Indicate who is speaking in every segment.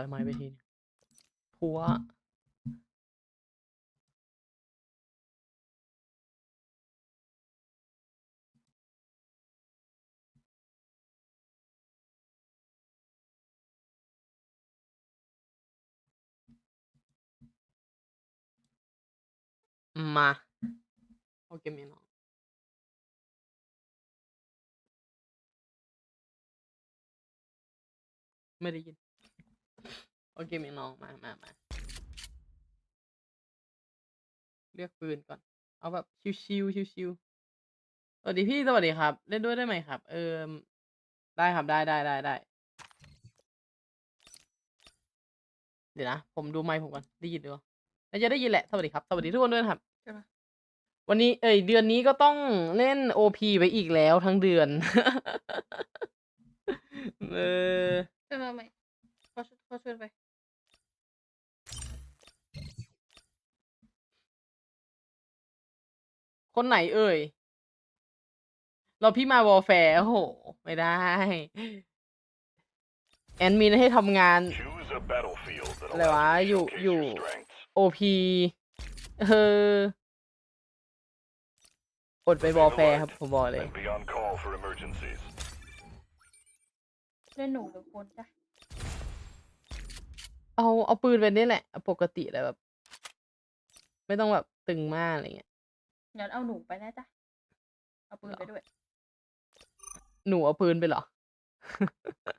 Speaker 1: อยไม้ไปทีนึงพัวมาโอเคมีน้องไม่ได้ยิน โอเคมีน้องมามามาเรียกปืนก่อน เอาแบบชิวๆชิวๆสวัสดีพี่สวัสดีครับ เล่นด้วยได้ไหมครับ เออได้ครับได้ได้ได้ได้เดี๋ยวนะ ผมดูไมค์ผมก่อนได้ยินด้วยน่าจะได้ยินแหละ สวัสดีครับ สวัสดีทุกคนด้วยนะครับ
Speaker 2: ใช่ปะ
Speaker 1: วันนี้เอ้ยเดือนนี้ก็ต้องเล่นโอพีไปอีกแล้วทั้งเดือน เออ
Speaker 2: ใช่ไหมไม่เขาช่วย เขาช่วยไป
Speaker 1: คนไหนเอ่ย เราพี่มาวอลแฟร์โอ้โห ไม่ได้ แอนมินให้ทำงาน
Speaker 3: Choose a battlefield that
Speaker 1: อะไรวะ
Speaker 3: allows
Speaker 1: อยู่
Speaker 3: you to showcase
Speaker 1: อยู่
Speaker 3: your strengths.
Speaker 1: โอพีเอออดไปวอลแฟร์ครับ ผมบอกเลย
Speaker 3: And be on call for emergencies.
Speaker 2: เล่นหนูหรือคนจ้ะ
Speaker 1: เอาเอาปืนไปนี่แหละเอาปกติแหละแบบ ไม่ต้องแบบตึงมากอะไรเงี้ย
Speaker 2: งั้นเอาหนูไปนะจ๊ะเอาปืนไปด้วย
Speaker 1: หนูเอาปืนไปเหรอ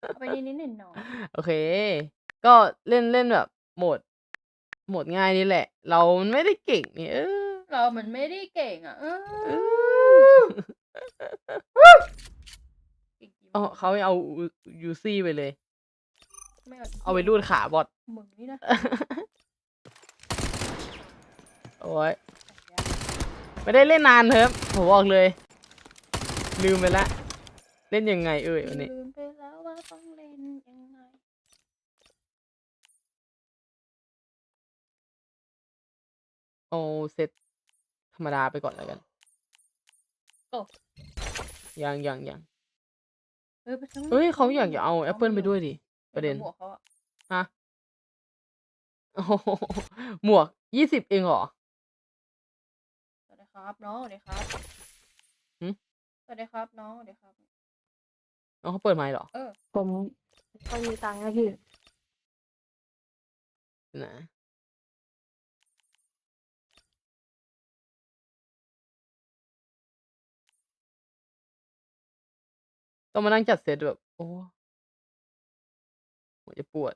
Speaker 2: เอาไปนิดนิดหน่อยหน่อย
Speaker 1: โอเค ก็เล่นเล่นแบบโหมดโหมดง่ายนี่แหละ เรามันไม่ได้เก่งนี่เออ
Speaker 2: เราเหมือนไม่ได้เก่งอะเออ
Speaker 1: เออ
Speaker 2: เก่งจริง
Speaker 1: เอาเขาไม่เอายูซี่ไปเลย
Speaker 2: ไม่เอา
Speaker 1: เอาไปรูดขาบอท
Speaker 2: มึงนี่นะ
Speaker 1: โอ้ยไม่ได้เล่นนานเถอะผมบอกเลย ลืมไปละ เล่นยังไงเอ่ยวันนี้
Speaker 2: ลืมไปแล้วว่าต้องเล่นยังไง
Speaker 1: เอาเซตธรรมดาไปก่อนแล้วกัน
Speaker 2: โอ้
Speaker 1: ยังยังยัง
Speaker 2: เฮ้ยไปทั้ง
Speaker 1: เฮ้ยเขาอยากจะเอาแอปเปิลไปด้วยดิ
Speaker 2: ไป
Speaker 1: ประเด็น
Speaker 2: หมวกเขาอะ
Speaker 1: ฮะโอ้โหหมวกยี่สิบเองเหรอ
Speaker 2: สวัสดีครับน้องสวัสดีครับ
Speaker 1: หึ
Speaker 2: สวัสดีครับน้องสวัสดีครับ
Speaker 1: น้องเขาเปิดไมค์เหรอ
Speaker 2: เออ
Speaker 4: ผมต้องมีตังค์นะพี่
Speaker 1: นะต้องมานั่งจัดเซตแบบ โอ้ หัวจะปวด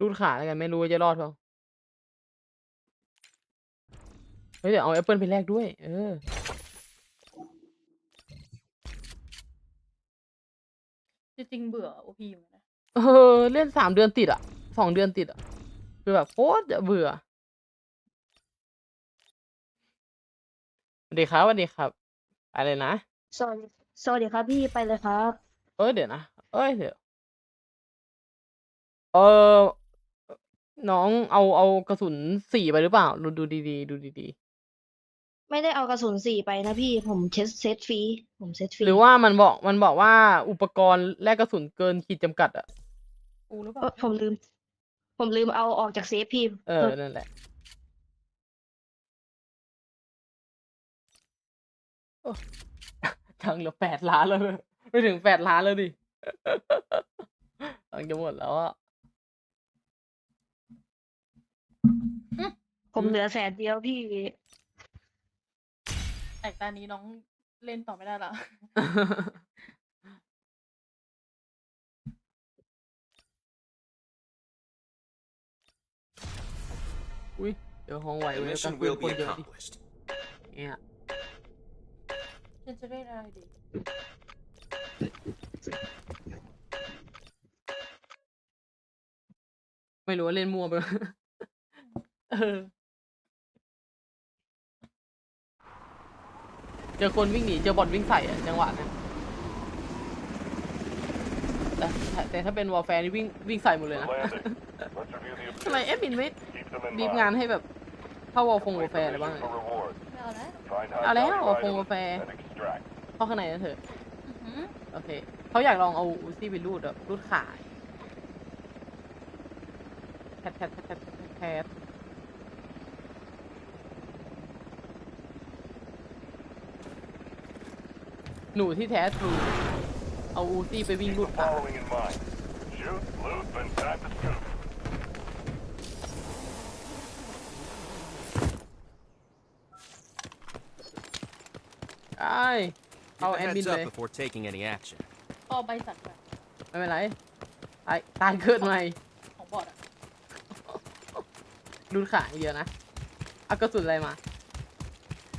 Speaker 1: รูดขาแล้วกันไม่รู้ว่าจะรอดเปล่าเฮ้ยเดี๋ยวเอาแอปเปิลไปแลกด้วย เออ
Speaker 2: จริงๆเบื่อโอพีเหมือนกันนะ
Speaker 1: เออ เล่นสามเดือนติดอะสองเดือนติดอะ คือแบบโคตรจะเบื่อสวัสดีครับสวัสดีครับ ไปเลยนะ
Speaker 4: สวัสดีสวัสดีครับพี่ไปเลยครับ
Speaker 1: เอ้ยเดี๋ยวนะเอ้ยเดี๋ยวเออน้องเอาเอากระสุนสี่ไปหรือเปล่า ดูดูดีๆดูดี
Speaker 4: ไม่ได้เอากระสุนสี่ไปนะพี่ผมเช็ดเซตฟรีผมเซตฟรี
Speaker 1: ๆหรือว่ามันบอกมันบอกว่าอุปกรณ์แลกกระสุนเกินขีดจำกัดอะ
Speaker 2: กูหรือเป
Speaker 4: เอ
Speaker 2: ล่า
Speaker 4: อผมลืม ผมลืมเอาออกจากเซฟพี่
Speaker 1: เออนั่นแหละ ตังค์เหลือแปดล้านแล้วเลยไม่ถึงแปดล้านแล้วดิตังค์จะหมดแล้วอะ
Speaker 4: ผมเหลือแสนเดียวพี่
Speaker 2: แต่ตอนนี้น้องเล่นต่อไม่ได้ละ
Speaker 1: อุ้ยเดี๋ยวห้องไหว
Speaker 5: The
Speaker 1: เว้ยกัน
Speaker 5: mission
Speaker 1: ปืน
Speaker 5: will
Speaker 1: คน
Speaker 5: be
Speaker 1: เยอะดิ
Speaker 5: accomplished.
Speaker 1: เนี่ย
Speaker 2: ฉันจะเล่นอะไรดี
Speaker 1: ไม่รู้ว่าเล่นมั่วไปวะเออเจอคนวิ่งหนี เจอบอลวิ่งใส่อะจังหวะนั้นแต่แต่แต่ถ้าเป็นวอลแฟร์นี่วิ่งวิ่งใส่หมดเลย
Speaker 3: For
Speaker 1: นะ
Speaker 3: landing, let's review the
Speaker 1: ทำไม
Speaker 3: objectives.
Speaker 1: เอฟบินไม่
Speaker 3: Keep them in
Speaker 1: บีบ
Speaker 3: mind.
Speaker 1: งานให้แบบ เข้าวอลฟงวอ
Speaker 3: Wait
Speaker 1: ลแฟ
Speaker 3: for
Speaker 1: ร์อะไรบ้าง
Speaker 3: mission for reward.
Speaker 2: ไม่ เอาแล้ว
Speaker 3: Find
Speaker 1: เอาแล้ว
Speaker 3: high
Speaker 1: วอล
Speaker 3: value
Speaker 1: ฟงวอล
Speaker 3: items
Speaker 1: แฟร์
Speaker 3: and extract.
Speaker 1: เข้าข้างในนะเถอะ
Speaker 2: อืม
Speaker 1: โอเคเขาอยากลองเอาอูซี่ไปรูดแบบรูดขายแทดแทดแทดแทดแทดแทดหนูที่แท้ทรูเอาอูซี่ไปวิ่ง
Speaker 3: Keep
Speaker 1: รู
Speaker 3: the
Speaker 1: ดขาย
Speaker 3: following in mind. Shoot, loot, then time to scoop.
Speaker 1: ไอ้ย
Speaker 5: Give
Speaker 1: Oh,
Speaker 5: a
Speaker 1: and
Speaker 5: heads
Speaker 1: been
Speaker 5: up
Speaker 1: there.
Speaker 5: before taking any action.
Speaker 2: ก็ใบสั่งแบบ
Speaker 1: ไม่เป็นไรตายตายเกิดใหม่
Speaker 2: ของบอร์ดอะ
Speaker 1: รูดขายเยอะนะเอากระสุนอะไรมา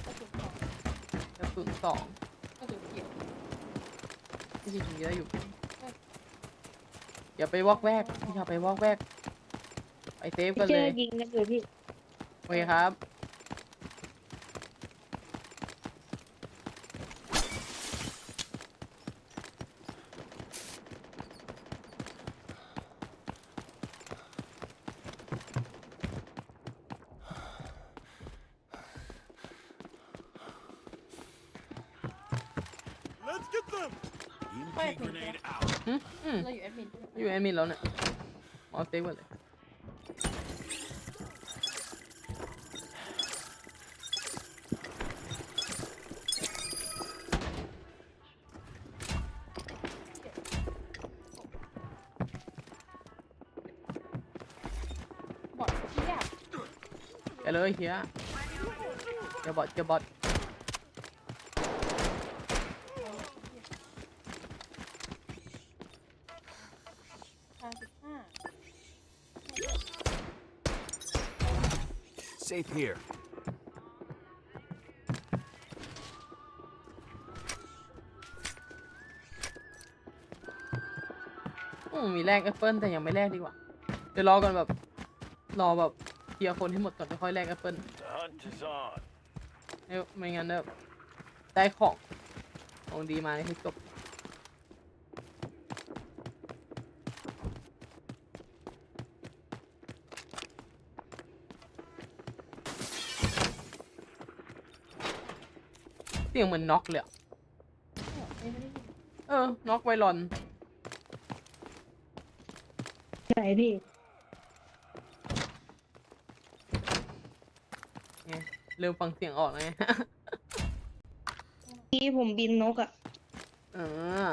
Speaker 2: ก็คือของ
Speaker 1: กระสุนสอง
Speaker 2: ก็คือเกียร
Speaker 1: ที่จริงๆเยอะอยู่อย่าไปวอกแวกอย่าไปวอกแวกไปเซฟ
Speaker 4: พี่
Speaker 1: กัน
Speaker 4: เจ
Speaker 1: เล
Speaker 4: อย ยิงกันอยู่พี่
Speaker 1: โอเคครับ
Speaker 5: Let's get them.
Speaker 2: EMP grenade
Speaker 5: out.
Speaker 1: อืมอืม
Speaker 2: เราอยู่แอด มิน
Speaker 1: อยู่แอดมินแล้วเนี่ยเอาเซฟกันเลย
Speaker 2: บอร์ดเทียบ
Speaker 1: ไปเลยเฮียเจะบอดเจะบอดา
Speaker 2: สิบห้า
Speaker 5: Safe here.
Speaker 1: อืมมีแลกแอปเปิลแต่ยังไม่แลกดีกว่า เดี๋ยวรอก่อนแบบ รอแบบเคลียร์คนให้หมดก่อนจะค่อยแลกแอปเปิล
Speaker 3: The hunt is on.
Speaker 1: ไม่ไม่งั้นแบบได้ของ ของดีมาให้จบ สียงเหมือนน็อกเลยอะ
Speaker 2: ไม่ได้ยิน
Speaker 1: เออ น็อกไวรอน
Speaker 4: ไหนพี่
Speaker 1: ไงเริ่มฟังเสียงออกแล้วไง
Speaker 4: ที่ผมบินนกอะ
Speaker 1: เออ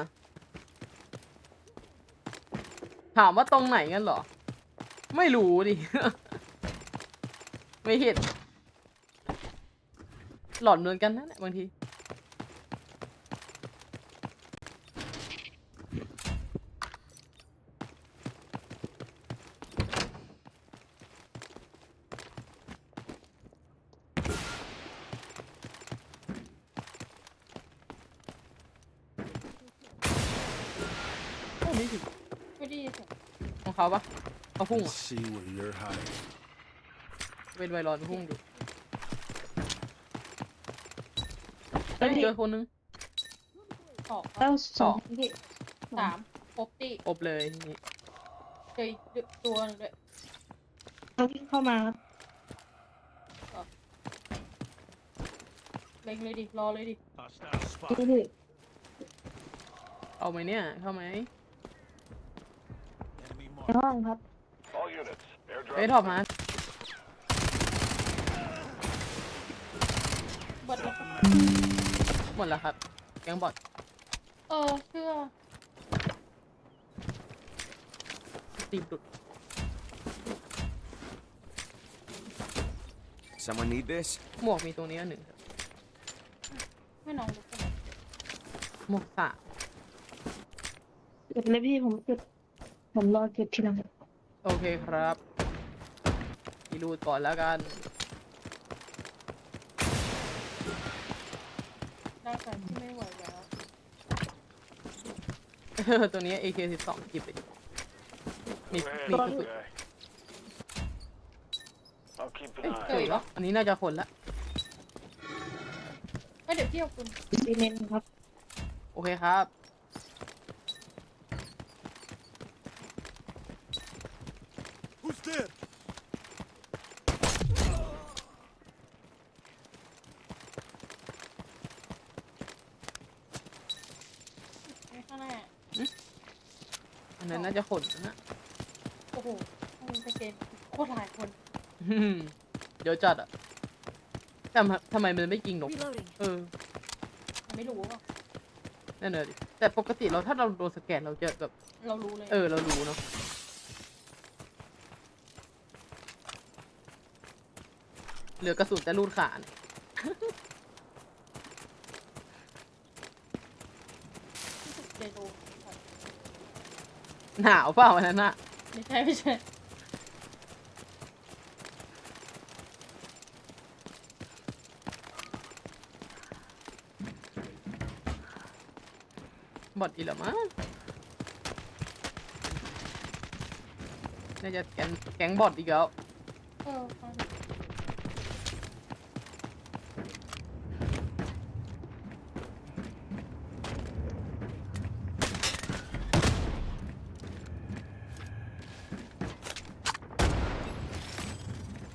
Speaker 1: ถามว่าตรงไหนกันเหรอ ไม่รู้ดิ ไม่เห็น หลอนเหมือนกันนะเนี่ยบางที โอ้นี่สิ
Speaker 2: ไม่ได้ยินเสียง
Speaker 1: ของเขาปะเขาพุ่ง
Speaker 5: Let's
Speaker 1: อะ
Speaker 5: see where you're hiding.
Speaker 1: เป็นไวรอนพุ่งอยู่เฮ้ยเจอคนนึง
Speaker 2: สอง
Speaker 4: แล้วสองพี่
Speaker 2: สามครบตี
Speaker 1: อบเลยนี่
Speaker 2: เจออีกตัวหนึงด้วย
Speaker 4: เขาวิ่งเข้ามาครับ
Speaker 2: เล็งเลยดิรอเลยดิ
Speaker 5: Hostile
Speaker 4: พี่
Speaker 5: spot.
Speaker 4: พี่
Speaker 1: เอาไหมเนี่ย เข้าไหม
Speaker 5: Enemy
Speaker 4: ในห้องครับ
Speaker 3: All units, airdrop.
Speaker 1: เอ้ยถอดมา
Speaker 2: บอร์ดแล้วก็
Speaker 1: หมดแล้วครับยังบอด
Speaker 2: เออเชื่อ
Speaker 1: ตีบดุด
Speaker 5: Someone need this?
Speaker 1: หมวกมีตรงนี้อันหนึ่งครับ
Speaker 2: ให้น้องดูกัน
Speaker 1: หมวกสาม
Speaker 4: เก็บเลยพี่ผมเก็บ ผมรอเก็บทีหลัง
Speaker 1: โอเคครับอีรูดก่อนแล้วกัน
Speaker 2: ได้แฟนที่ไม่ไหวแล้ว
Speaker 1: ตัวนี้ AK12 กิบไปดิมี
Speaker 3: Hey,
Speaker 1: มีกระสุน
Speaker 3: okay. I'll keep
Speaker 1: เอ้ย
Speaker 3: an
Speaker 1: เจ
Speaker 3: eye
Speaker 1: อ
Speaker 3: on
Speaker 1: อีกแล้วอันนี้น่าจะคนละ
Speaker 2: เฮ้ยเดี๋ยวพี่เอาคุณ
Speaker 4: ซีเมนต์ครับ
Speaker 1: โอเคครับ อันนั้นน่าจะขนนะ
Speaker 2: โอ้โหมันสเกตโคตรหลายคน
Speaker 1: อืมเดี๋ยวจัดอะแต่ทำทำไมมันไม่ยิงนก
Speaker 6: Reloading.
Speaker 1: เออ
Speaker 2: มันไม่รู้ว่า
Speaker 1: นั่นเลยดิแต่ปกติเราถ้าเราโดนสแกนเราจะแบบ
Speaker 2: เรารู้เลย
Speaker 1: เออ เรารู้เนาะ เหลือกระสุนแต่รูดขาเนี่ย
Speaker 2: เจโด
Speaker 1: หนาวเปล่าวันนั้นอะ
Speaker 2: ไม่ใช่ไม่ใช่
Speaker 1: บอดอีกแล้วมั้งน่าจะแก๊งแก๊งบอดอีกแล้ว
Speaker 2: เออฟัง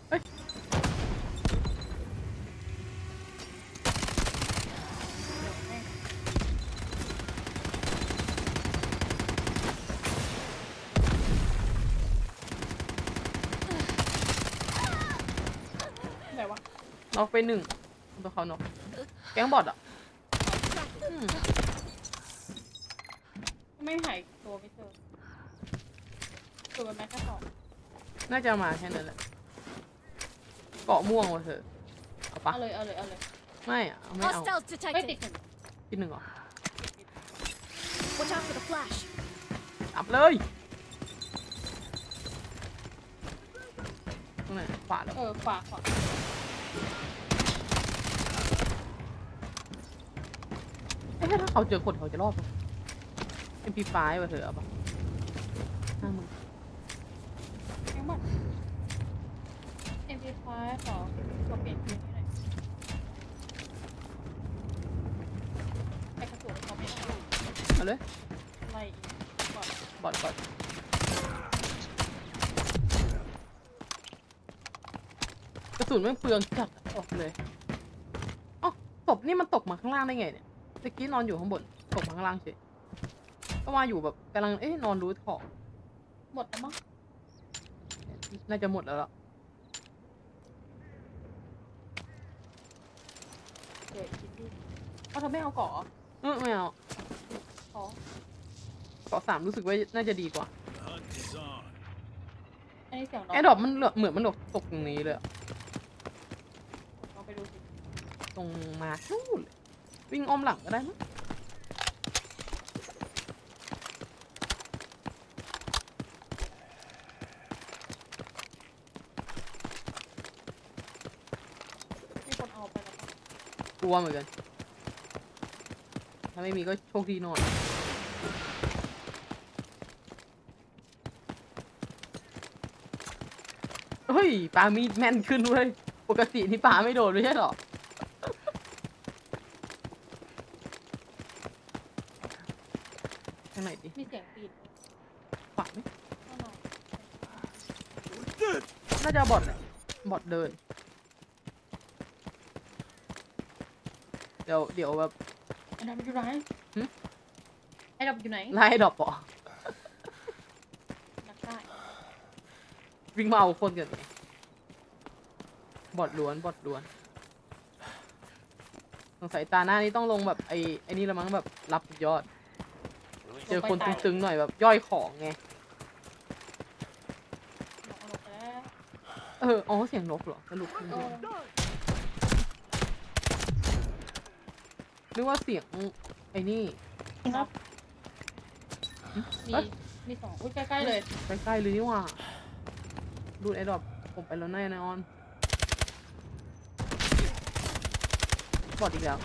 Speaker 1: เฮ้ย
Speaker 2: แม่งไหนวะ
Speaker 1: น็อกไปหนึ่งตัวเขาน็อกแก๊งบอดอะอืม
Speaker 2: ไม่หายตัวไม่เจอตัวมันแม็กกาสอง
Speaker 1: น่าจะมาแค่นั้นแหละเกาะม่วงว่ะเธอเอาปะ
Speaker 2: เอาเลยเอาเลยเอาเลย
Speaker 1: ไม่อะเอาไม่เอา
Speaker 6: Hostiles
Speaker 2: ไม่ติด
Speaker 6: detected.
Speaker 2: หนึ่ง
Speaker 1: ที่หนึ่งเหรอ
Speaker 6: Watch out for the flash.
Speaker 1: อับเลยตรงไหนขวาแล้ว
Speaker 2: เออขวาขวา
Speaker 1: เอ๊ะ ถ้าเขาเจอคนเขาจะรอดปะ MP5 ว่ะเธอเอาปะห้าหมื่น
Speaker 2: ทั้งหมด MP5 ขอขอเปลี่ยนทีมให้หน่อยไอ้กระสุนเขาไม่ได้
Speaker 1: เอาเลย
Speaker 2: ไล่อีกก่อน
Speaker 1: บอดบอดกระสุนไม่งเปลืองจัดออกเลยอ๋อศพนี่มันตกมาข้างล่างได้ไงเนี่ย ตะกี้นอนอยู่ข้างบนตกมาข้างล่างเฉยก็มาอยู่แบบกำลังเอ๊ะนอนรู้ท้อง
Speaker 2: หมดแล้วมั้ง
Speaker 1: น่าจะหมดแล้วล่ะ
Speaker 2: เดี๋ยวอีกทีดิเอาเธอไม่เอาเกาะเหรอ
Speaker 1: เออไม่เอา
Speaker 2: ขอ
Speaker 1: เกาะสามรู้สึกว่าน่าจะดีกว่า
Speaker 3: The hunt is on.
Speaker 2: อันนี้เสียงน้อง
Speaker 1: ไอ้ดอกมันเหลือเหมือนมันตกตกตรงนี้เลยอะ
Speaker 2: ลองไปดูสิ
Speaker 1: ตรงมานู่นเลย วิ่งอ้อมหลังก็ได้มั้ง
Speaker 2: มีคนเอาไปแล้วปะ
Speaker 1: กลัวเหมือนกัน ถ้าไม่มีก็โชคดีหน่อย เฮ้ยปลามีดแม่นขึ้นเว้ย ปกตินี่ปลาไม่โดนไม่ใช่หรอ ทางไหนดิ
Speaker 2: มีเสียงปีน
Speaker 1: ขวาไหม
Speaker 2: ข้างใน
Speaker 1: น่าจะบอดแหละบอดเดิน เดี๋ยวเดี๋ยวแบบ
Speaker 2: ไอ้ดำอยู่ไหน
Speaker 1: หึ
Speaker 2: ไอ้ดำอยู่ไหน
Speaker 1: ไล่ดอกปอ
Speaker 2: นักได้
Speaker 1: วิ่งมาเอาคนกันไงบอดล้วนบอดล้วนสงสัยตาหน้านี้ต้องลงแบบไอ้ไอ้นี่ละมั้งแบบรับสุดยอด เจอคนตึงๆหน่อยแบบย่อยของไง
Speaker 2: น้องเอาลงไปแล้ว
Speaker 1: เออ อ๋อ เสียงนกเหรอสรุป
Speaker 2: เออ
Speaker 1: นึกว่าเสียงไอ้นี่
Speaker 2: ครับ มี
Speaker 1: เอ้ย
Speaker 2: มีสองอุ้ยใกล้ ๆ เลย
Speaker 1: ใกล้ๆเลยนี่หว่าดูดไอ้ดอกผมไปแล้วแน่นอนบอดอีกแล้ว